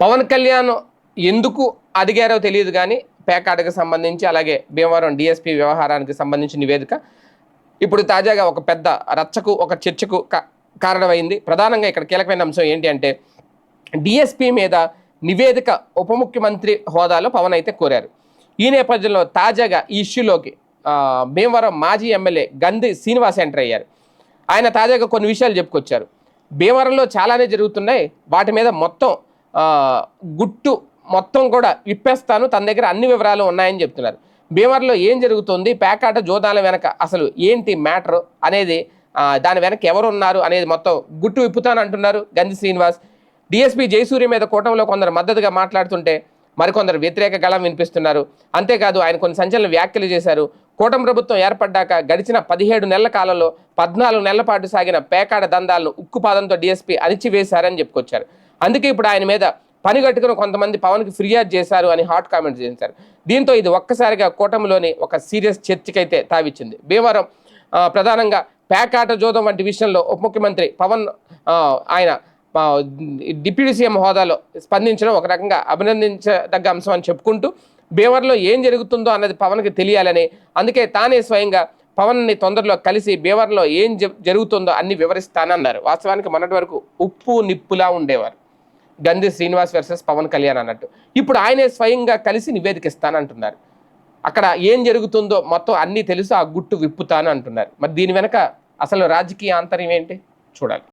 పవన్ కళ్యాణ్ ఎందుకు అడిగారో తెలియదు కానీ పేకాటకు సంబంధించి అలాగే భీమవరం డిఎస్పీ వ్యవహారానికి సంబంధించి నివేదిక ఇప్పుడు తాజాగా ఒక పెద్ద రచ్చకు ఒక చర్చకు కారణమైంది. ప్రధానంగా ఇక్కడ కీలకమైన అంశం ఏంటి అంటే డిఎస్పీ మీద నివేదిక ఉప ముఖ్యమంత్రి హోదాలో పవన్ అయితే కోరారు. ఈ నేపథ్యంలో తాజాగా ఈ ఇష్యూలోకి భీమవరం మాజీ ఎమ్మెల్యే గంధి శ్రీనివాస్ ఎంటర్ అయ్యారు. ఆయన తాజాగా కొన్ని విషయాలు చెప్పుకొచ్చారు. భీమవరంలో చాలానే జరుగుతున్నాయి. వాటి మీద మొత్తం గుట్టు మొత్తం కూడా విప్పేస్తాను. తన దగ్గర అన్ని వివరాలు ఉన్నాయని చెప్తున్నారు. భీమర్లో ఏం జరుగుతుంది? పేకాట జోదాల వెనక అసలు ఏంటి మ్యాటర్ అనేది దాని వెనక ఎవరు ఉన్నారు అనేది మొత్తం గుట్టు విప్పుతాను అంటున్నారు గంధి శ్రీనివాస్. డిఎస్పీ జయసూర్య మీద కూటమిలో కొందరు మద్దతుగా మాట్లాడుతుంటే మరికొందరు వ్యతిరేక గళం వినిపిస్తున్నారు. అంతేకాదు ఆయన కొన్ని సంచలన వ్యాఖ్యలు చేశారు. కూటమి ప్రభుత్వం ఏర్పడ్డాక గడిచిన పదిహేడు నెలల కాలంలో పద్నాలుగు నెలల పాటు సాగిన పేకాడ దందాలను ఉక్కుపాదంతో డిఎస్పీ అణిచివేశారని చెప్పుకొచ్చారు. అందుకే ఇప్పుడు ఆయన మీద పని కట్టుకుని కొంతమంది పవన్కి ఫిర్యాదు చేశారు అని హాట్ కామెంట్స్ చేశారు. దీంతో ఇది ఒక్కసారిగా కూటమిలోని ఒక సీరియస్ చర్చకైతే తావిచ్చింది. భీమవరం ప్రధానంగా పేకాట జోదం వంటి విషయంలో ఉప ముఖ్యమంత్రి పవన్ ఆయన డిప్యూటీ సీఎం హోదాలో స్పందించడం ఒక రకంగా అభినందించదగ్గ అంశం అని చెప్పుకుంటూ భీమవరంలో ఏం జరుగుతుందో అన్నది పవన్కి తెలియాలని అందుకే తానే స్వయంగా పవన్ని తొందరలో కలిసి భీమవరంలో ఏం జరుగుతుందో అన్ని వివరిస్తానన్నారు. వాస్తవానికి మొన్నటి వరకు ఉప్పు నిప్పులా ఉండేవారు. గంధి శ్రీనివాస్ వర్సెస్ పవన్ కళ్యాణ్ అన్నట్టు. ఇప్పుడు ఆయనే స్వయంగా కలిసి నివేదిక ఇస్తానంటున్నారు అక్కడ ఏం జరుగుతుందో మొత్తం అన్నీ తెలుసు ఆ గుట్టు విప్పుతాను అంటున్నారు. మరి దీని వెనక అసలు రాజకీయ ఆంతర్యం ఏంటి? చూడాలి.